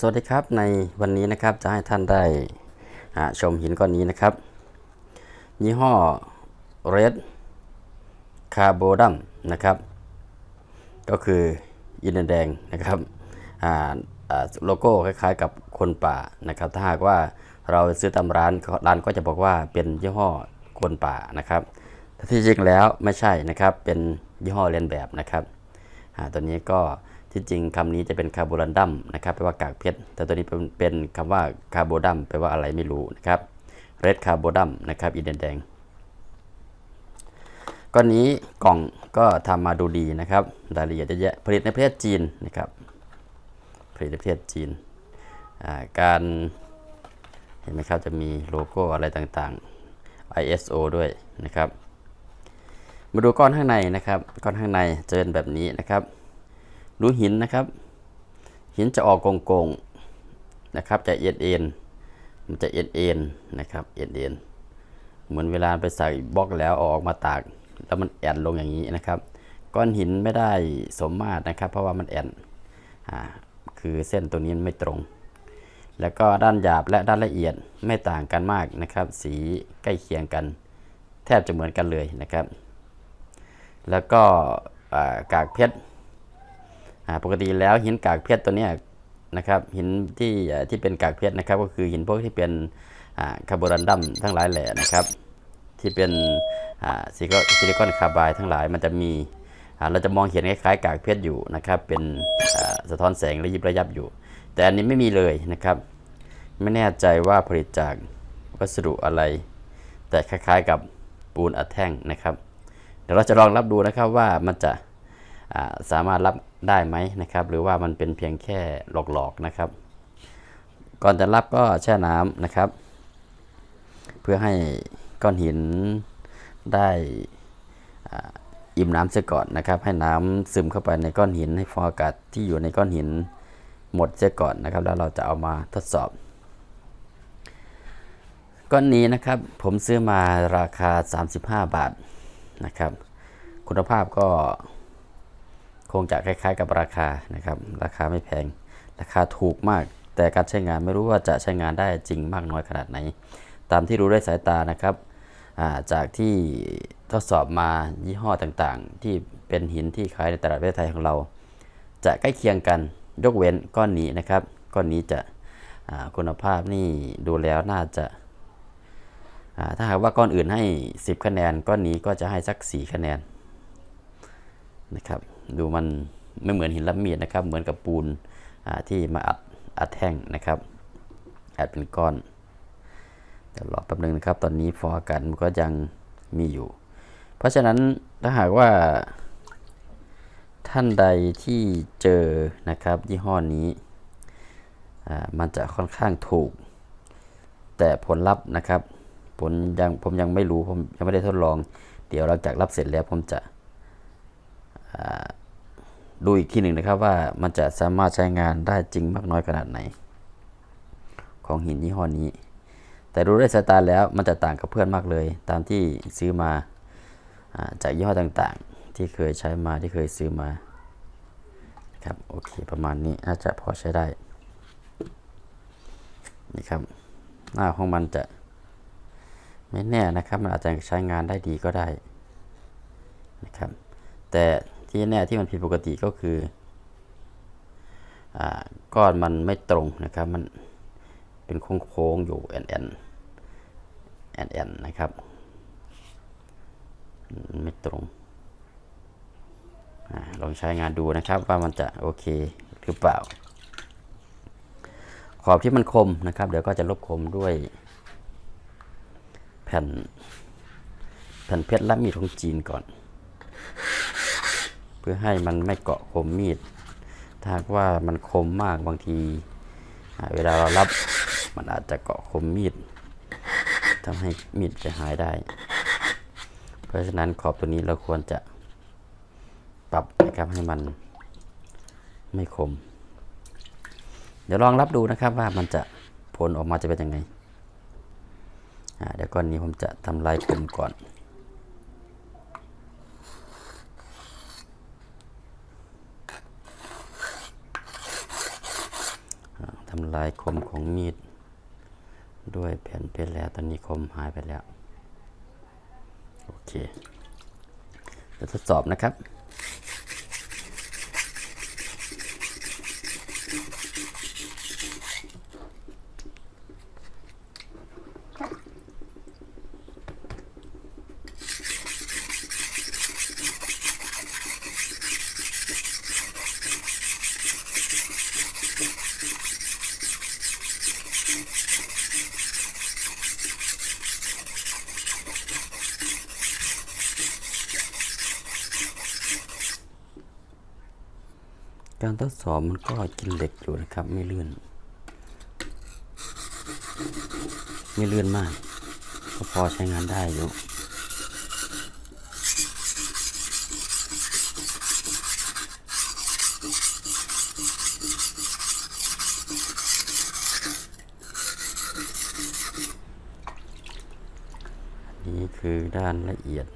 สวัสดีครับในวันนี้นะครับจะให้ท่านได้ชมหินก้อนนี้นะครับ ยี่ห้อ Red Carbodum นะครับ ก็คืออินดียแดงนะครับโลโก้คล้ายๆกับคนป่านะครับ ถ้าหากว่าเราซื้อตามร้านร้านก็จะบอกว่าเป็นยี่ห้อคนป่านะครับแต่ที่จริงแล้วไม่ใช่นะครับเป็นยี่ห้อเลียนแบบนะครับตัวนี้ก็ ที่จริงคำนี้จะเป็นคาร์โบรันดัมนะครับแปลว่ากากเพชรแต่ตัวนี้เป็นเป็นคำว่าคาร์โบดัมแปลว่าอะไรไม่รู้นะครับเรดคาร์โบดัมนะครับอินเดนแดงก้อนนี้กล่องก็ทำมาดูดีนะครับรายละเอียดเยอะแยะผลิตในประเทศจีนนะครับผลิตในประเทศจีนการเห็นไหมครับจะมีโลโก้อะไรต่างๆ ISO ด้วยนะครับ มาดูก้อนข้างในนะครับ ก้อนข้างในจะเจอแบบนี้นะครับ ดูหินนะครับ หินจะออกโกงๆนะครับ จะเอ็นเอ็นมันจะเอ็นเอ็นนะครับเอ็นเอ็นเหมือนเวลาไปใส่บล็อกแล้วออกมาตาก แล้วมันแอนลงอย่างนี้นะครับ ก้อนหินไม่ได้สมมาตรนะครับ เพราะว่ามันแอนอ่าคือเส้นตัวนี้ไม่ตรง แล้วก็ด้านหยาบและด้านละเอียดไม่ต่างกันมากนะครับ สีใกล้เคียงกัน แทบจะเหมือนกันเลยนะครับ แล้วก็กากเพชร ปกติแล้วหินกากเพชรตัวนี้นะครับหินที่ที่เป็นกากเพชรนะครับ ก็คือหินพวกที่เป็นคาร์บรันดัมทั้งหลายแหล่นะครับ ที่เป็นซิลิคอนซิลิคอนคาร์บายทั้งหลายมันจะมีเราจะมองเห็นคล้ายๆกากเพชรอยู่นะครับเป็นสะท้อนแสงระยิบระยับอยู่ แต่อันนี้ไม่มีเลยนะครับ ไม่แน่ใจว่าผลิตจากวัสดุอะไร แต่คล้ายๆกับปูนอัดแท่งนะครับ เดี๋ยวเราจะลองรับดูนะครับว่ามันจะสามารถรับ ได้ไหมนะครับ หรือว่ามันเป็นเพียงแค่หลอกๆนะครับ ก่อนจะรับก็แช่น้ำนะครับ เพื่อให้ก้อนหินได้อ,อิ่มน้ำเสียก่อนนะครับ ให้น้ำซึมเข้าไปในก้อนหิน ให้ฟองอากาศที่อยู่ในก้อนหินหมดเสียก่อนนะครับ แล้วเราจะเอามาทดสอบ ก้อนนี้นะครับผมซื้อมาราคา 35 บาทนะครับ คุณภาพก็ คงจะคล้ายๆ กับราคานะครับ ราคาไม่แพง ราคาถูกมาก แต่การใช้งานไม่รู้ว่าจะใช้งานได้จริงมากน้อยขนาดไหน ตามที่รู้ได้สายตานะครับาจากที่ทดสอบมายี่ห้อต่างๆ ที่เป็นหินที่ขายในตลาดประเทศไทยของเรา จะใกล้เคียงกันยกเว้นก้อนนี้นะครับ ก้อนนี้จะคุณภาพนี่ดูแล้วน่าจะาถ้าหากว่าก้อนอื่นให้ 10 คะแนนก้อนนี้ก็จะให้สัก 4 คะแนนนะครับ ดูมันไม่เหมือนหินรับมียดนะครับ เหมือนกับปูนที่มาอัดอัดแท่งนะครับอัดเป็นก้อนเดี๋ยวรอแป๊บนึงนะครับ ตอนนี้ฟออากาศมันก็ยังมีอยู่ เพราะฉะนั้นถ้าหากว่า ท่านใดที่เจอนะครับ ยี่ห้อนี้มันจะค่อนข้างถูก แต่ผลลัพธ์นะครับผลยังผมยังไม่รู้ผมยังไม่ได้ทดลอง เดี๋ยวหลังจากรับเสร็จแล้วผมจะ ดูอีกทีหนึ่งนะครับว่ามันจะสามารถใช้งานได้จริงมากน้อยขนาดไหน ของหินยี่ห้อนี้ แต่ดูด้วยสายตาแล้วมันจะต่างกับเพื่อนมากเลย ตามที่ซื้อมาจากยี่ห้อต่างๆ ที่เคยใช้มาที่เคยซื้อมาครับโอเคประมาณนี้น่าจะพอใช้ได้นี่ครับหน้าของมันจะไม่แน่นะครับมันอาจจะใช้งานได้ดีก็ได้นะครับแต่ ที่แน่ที่มันผิดปกติก็คืออก้อนมันไม่ตรงนะครับ มันเป็นโค้งๆอยู่แอนแอนแอนแอนนะครับ ไม่ตรงอลองใช้งานดูนะครับว่ามันจะโอเคหรือเปล่า ขอบที่มันคมนะครับ เดี๋ยวก็จะลบคมด้วย แผ่นแผ่นเพชรและมีดของจีนก่อน พื่อให้มันไม่เกาะคมมีด ถ้าว่ามันคมมากบางที เวลาเรารับมันอาจจะเกาะคมมีดทำให้มีดจะหายได้ เพราะฉะนั้นขอบตัวนี้เราควรจะปรับนะครับให้มันไม่คม เดี๋ยวลองรับดูนะครับว่ามันจะผลออกมาจะเป็นยังไงเดี๋ยวก่อนนี้ผมจะทำลายคมก่อนำลายคมของมีด ด้วยแผ่นเพชรแล้วตอนนี้คมหายไปแล้ว โอเคจะทดสอบนะครับ การทดสอบมันก็กินเหล็กอยู่นะครับ ไม่เลื่อน ไม่เลื่อนมาก ก็พอใช้งานได้อยู่ นี่คือด้านละเอียด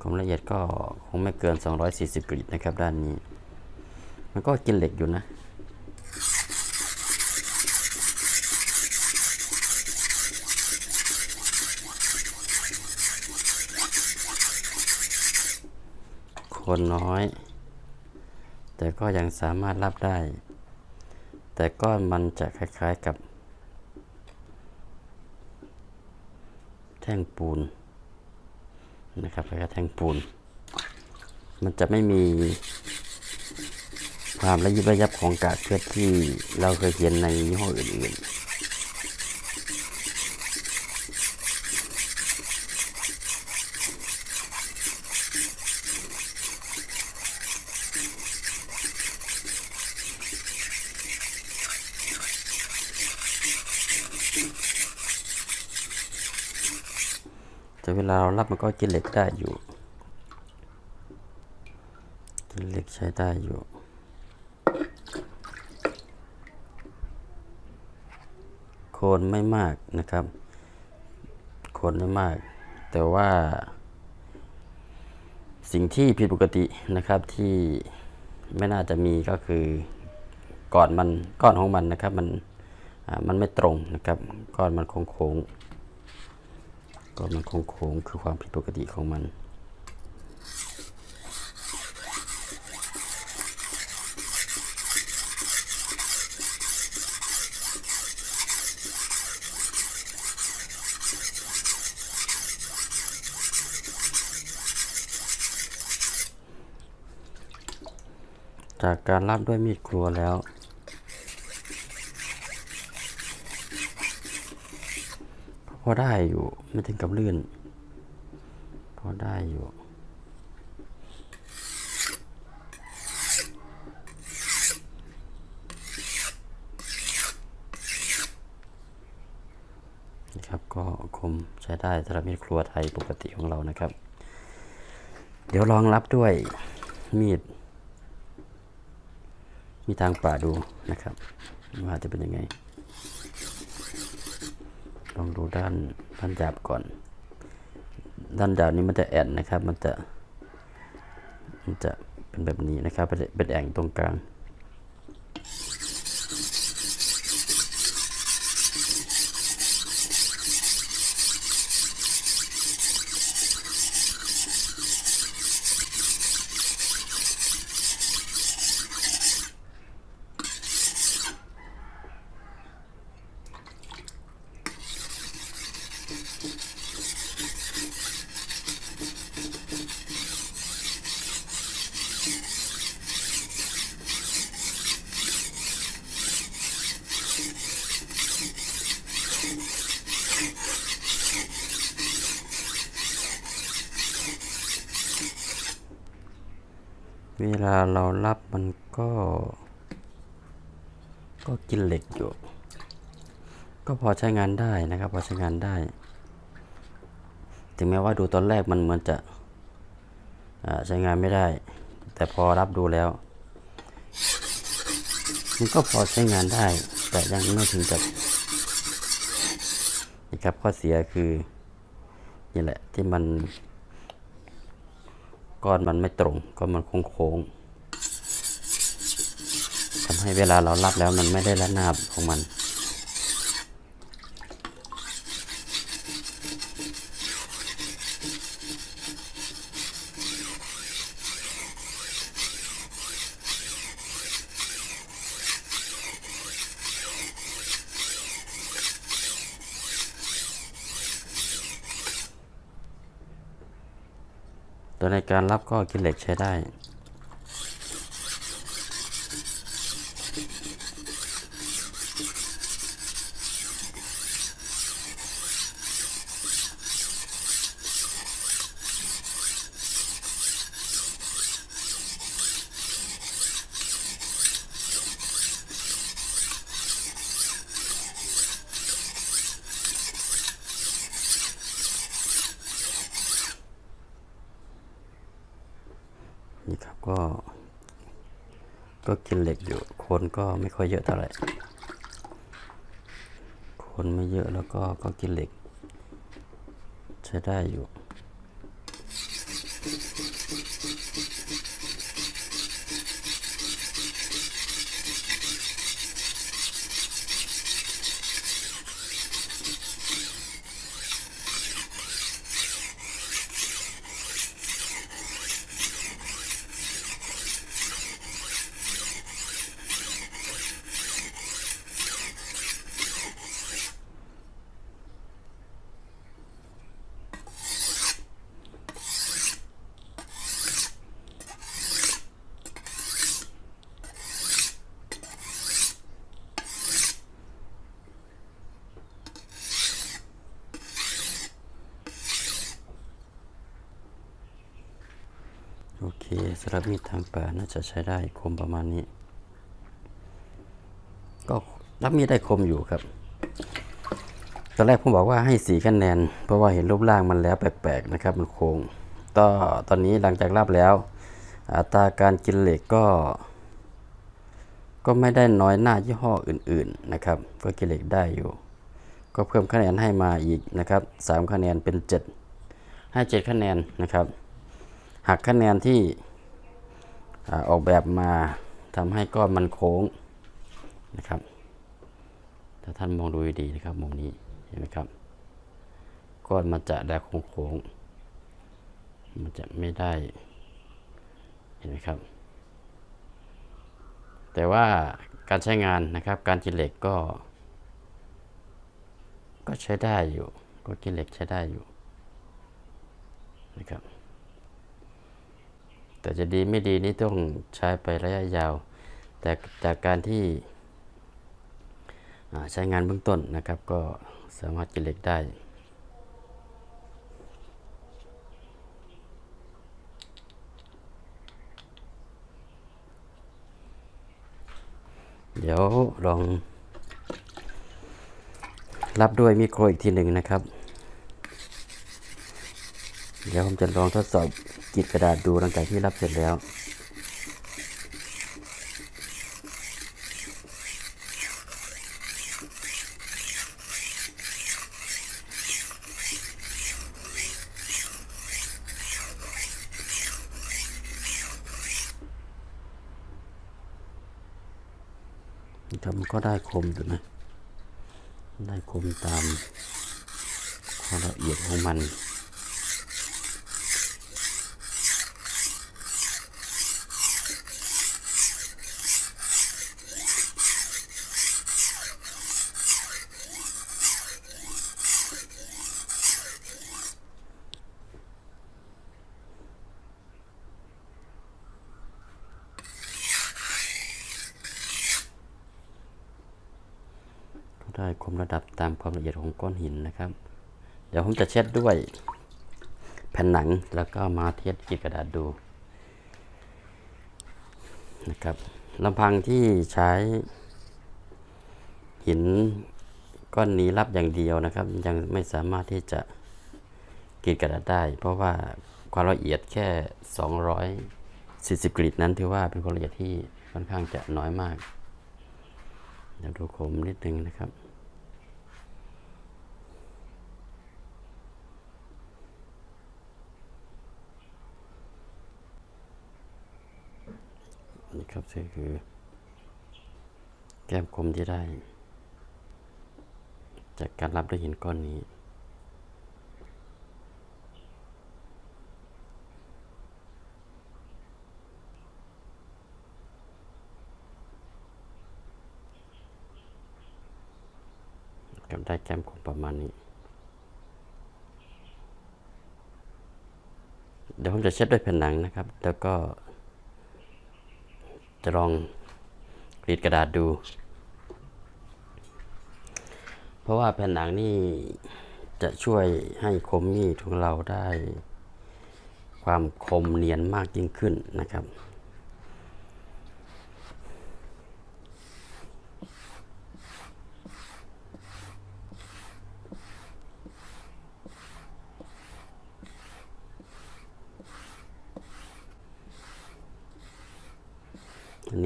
ความละเอียดก็ค งไม่เกิน 240กริดนะครับด้านนี้ มันก็กินเหล็กอยู่นะ คนน้อย แต่ก็ยังสามารถรับได้ แต่ก้อนมันจะคล้ายๆกับ แท่งปูนนะครับแล้วก็แท่งปูน มันจะไม่มีความระยิบระยับของกากเพชรที่เราเคยเห็นในยี่ห้ออื่นๆแต่เวลาเรารับมันก็กินเหล็กได้อยู่ กินเหล็กใช้ได้อยู่ โคนไม่มากนะครับ โคนไม่มาก แต่ว่า สิ่งที่ผิดปกตินะครับที่ไม่น่าจะมีก็คือก่อนมันก้อนของมันนะครับมันมันไม่ตรงนะครับก้อนมันโค้งๆก้อนมันโค้งๆคือความผิดปกติของมัน จากการรับด้วยมีดครัวแล้ว พอได้อยู่ไม่ถึงกับลื่น พอได้อยู่นะครับก็คมใช้ได้สำหรับมีดครัวไทยปกติของเรานะครับ เดี๋ยวลองรับด้วยมีด มีทางป่าดูนะครับว่าจะเป็นยังไงลองดูด้านด้านหยาบก่อน ด้านหยาบนี้มันจะแอนนะครับ มันจะ มันจะเป็นแบบนี้นะครับเป็นเป็นแอ่งตรงกลาง เวลาเรารับมันก็ ก็กินเหล็กอยู่ ก็พอใช้งานได้นะครับ พอใช้งานได้ ถึงแม้ว่าดูตอนแรกมันเหมือนจะใช้งานไม่ได้ แต่พอรับดูแล้ว มันก็พอใช้งานได้ แต่ยังไม่ถึงกับนี่ครับข้อเสียคือนี่แหละที่มัน ก้อนมันไม่ตรงก็มันโค้งโค้งทำให้เวลาเรารับแล้วมันไม่ได้ระนาบของมัน ตัวในการรับก็กินเหล็กใช้ได้ นี่ครับก็ ก็กินเหล็กอยู่ คนก็ไม่ค่อยเยอะเท่าไหร่ คนไม่เยอะแล้วก็ก็กินเหล็ก ใช้ได้อยู่ โอเคสำหรับมีดทางป่าน่าจะใช้ได้คมประมาณนี้ ก็รับมีดได้คมอยู่ครับตอนแรกผมบอกว่าให้สีคะแนน เพราะว่าเห็นรูปร่างมันแล้วแปลกๆนะครับ มันโค้งต่อตอนนี้หลังจากรับแล้ว อัตราการกินเหล็กก็ ก็ไม่ได้น้อยหน้ายี่ห้ออื่น ๆนะครับ ก็กินเหล็กได้อยู่ ก็เพิ่มคะแนนให้มาอีกนะครับสามคะแนนเป็นเจ็ดให้เจ็ดคะแนนนะครับ หักคะแนนที่ออกแบบมาทำให้ก้อนมันโค้งนะครับ ถ้าท่านมองดูดีนะครับมุมนี้เห็นไหมครับ ก้อนมันจะได้โค้งๆมันจะไม่ได้เห็นไหมครับ แต่ว่าการใช้งานนะครับ การกินเหล็กก็ ก็ใช้ได้อยู่ ก็กินเหล็กใช้ได้อยู่นะครับ แต่จะดีไม่ดีนี่ต้องใช้ไประยะยาว แต่จากการที่ใช้งานเบื้องต้นนะครับ ก็สามารถกินเหล็กได้ เดี๋ยวลองรับด้วยมิโครอีกทีหนึ่งนะครับ เดี๋ยวผมจะลองทดสอบกรีดกระดาษดูหลังจากที่รับเสร็จแล้วครับมันก็ได้คมอยู่นะ ได้คมตามความละเอียดของมัน ก็ได้คมระดับตาม ความละเอียดของก้อนหินนะครับ เดี๋ยวผมจะเช็ดด้วย แผ่นหนังแล้วก็มาเทียบกีดกระดาษดูนะครับลำพังที่ใช้หินก้อนนี้รับอย่างเดียวนะครับ ยังไม่สามารถที่จะกีดกระดาษได้ เพราะว่าความละเอียดแค่ 240 กรีดนั้นถือว่าเป็นความละเอียดที่ค่อนข้างจะน้อยมากเดี๋ยวดูคมนิดนึงนะครับ นี่ครับนี่คือ แก้มคมที่ได้ จากการรับด้วยหินก้อนนี้กับได้แก้มคมประมาณนี้ เดี๋ยวผมจะเช็ดด้วยแผ่นหนังนะครับ แล้วก็ จะลองกรีดกระดาษดู เพราะว่าแผ่นหนังนี่จะช่วยให้คมมีดของเราได้ ความคมเนียนมากยิ่งขึ้นนะครับ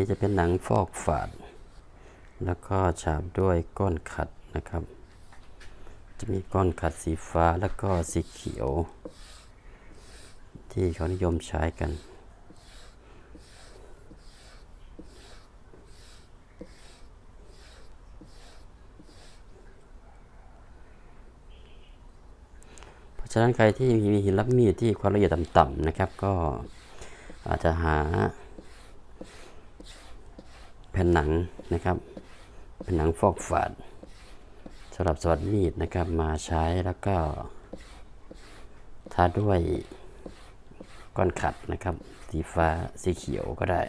นี้จะเป็นหนังฟอกฝาด แล้วก็ฉาบด้วยก้อนขัดนะครับ จะมีก้อนขัดสีฟ้าแล้วก็สีเขียว ที่เขานิยมใช้กันเพราะฉะนั้นใครที่มีหินรับมีดที่ความละเอียดต่ำๆนะครับ ก็อาจจะหา ผ่นหนังนะครับแผ่นหนังฟอกฝาดสำหรับสวัสดมีดนะครับมาใช้แล้วก็ทาด้วยก้อนขัดนะครับ สีฟ้าสีเขียวก็ได้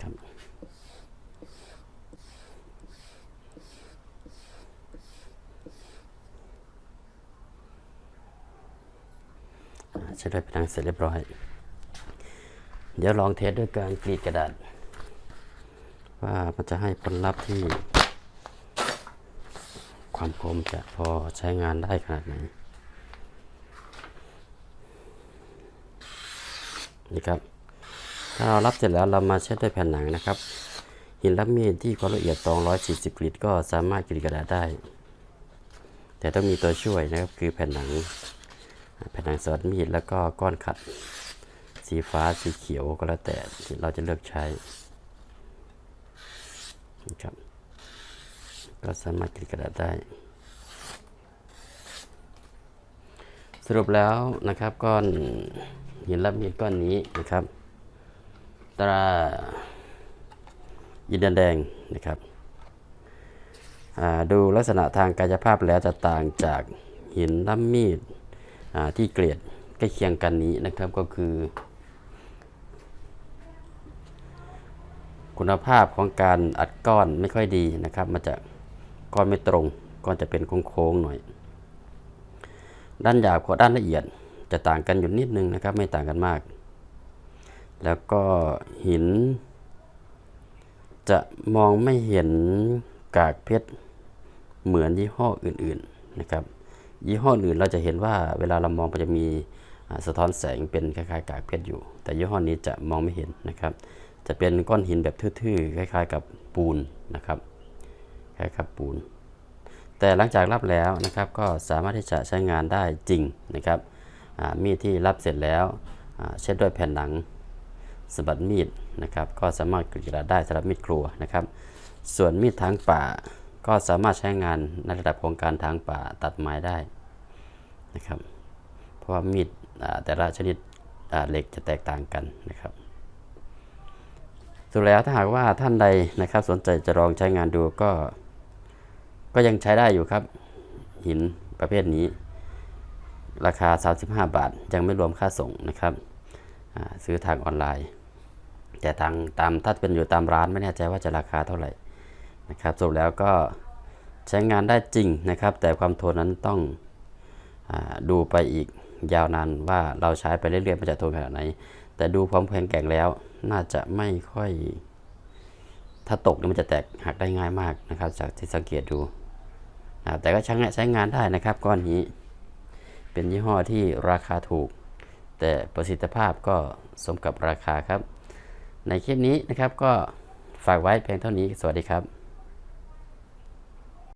ครับ ได้เป็นทางเสร็จเรียบร้อย เดี๋ยวลองเทสด้วยการกรีดกระดาษ ว่ามันจะให้ผลลัพธ์ที่ ความคมจะพอใช้งานได้ขนาดไหนนี่ครับ ถ้าเรารับเสร็จแล้วเรามาเช็ดด้วยแผ่นหนังนะครับ หินรับมีดที่ความละเอียด 240กรีดก็สามารถกรีดกระดาษได้ แต่ต้องมีตัวช่วยนะครับคือแผ่นหนัง แผ่นหนังสอดมีดแล้วก็ก้อนขัด สีฟ้าสีเขียวก็แล้วแต่ที่เราจะเลือกใช้นะครับก็สามารถกรีดกระดาษได้ สรุปแล้วนะครับก้อนหินรับมีดก้อนนี้นะครับ ตรายินเดียนแดงนะครับดูลักษณะทางกายภาพแล้วจะต่างจากหินรับมีด ที่เกรดใกล้เคียงกันนี้นะครับก็คือ คุณภาพของการอัดก้อนไม่ค่อยดีนะครับ มันจะก้อนไม่ตรงก้อนจะเป็นโค้งๆหน่อย ด้านหยาบกับด้านละเอียดจะต่างกันอยู่นิดนึงนะครับ ไม่ต่างกันมาก แล้วก็หิน จะมองไม่เห็นกากเพชรเหมือนยี่ห้ออื่นๆนะครับ ยี่ห้ออื่นเราจะเห็นว่าเวลาเรามองมันจะมีสะท้อนแสงเป็นคล้ายๆ กากเพชรอยู่ แต่ยี่ห้อนี้จะมองไม่เห็นนะครับ จะเป็นก้อนหินแบบทื่อๆคล้าย ๆ กับปูนนะครับคล้ายๆกับปูน แต่หลังจากรับแล้วนะครับก็สามารถที่จะใช้งานได้จริงนะครับมีดที่รับเสร็จแล้วเช็ดด้วยแผ่นหนังสะบัดมีดนะครับ ก็สามารถกรีดกระดาษได้สำหรับมีดครัวนะครับ ส่วนมีดทางป่า ก็สามารถใช้งานในระดับของการทางป่าตัดไม้ได้นะครับ เพราะว่ามีดแต่ละชนิดเหล็กจะแตกต่างกันนะครับสุดแล้วถ้าหากว่าท่านใดนะครับ สนใจจะลองใช้งานดูก็ ก็ยังใช้ได้อยู่ครับ หินประเภทนี้ ราคา 35 บาท ยังไม่รวมค่าส่งนะครับซื้อทางออนไลน์ แต่ทางตามถ้าเป็นอยู่ตามร้านไม่แน่ใจว่าจะราคาเท่าไหร่ นะครับสรุปแล้วก็ใช้งานได้จริงนะครับ แต่ความทนนั้นต้องอดูไปอีกยาวนานว่าเราใช้ไปเรื่อยๆมันจะทนขนาดไหน แต่ดูความแข็งแกร่งแล้ว น่าจะไม่ค่อย ถ้าตกมันจะแตกหักได้ง่ายมากนะครับจากที่สังเกตดูนะแต่ก็ใช้งานใช้งานได้นะครับก้อนนี้ เป็นยี่ห้อที่ราคาถูก แต่ประสิทธิภาพก็สมกับราคาครับ ในคลิปนี้นะครับก็ฝากไว้เพียงเท่านี้ สวัสดีครับ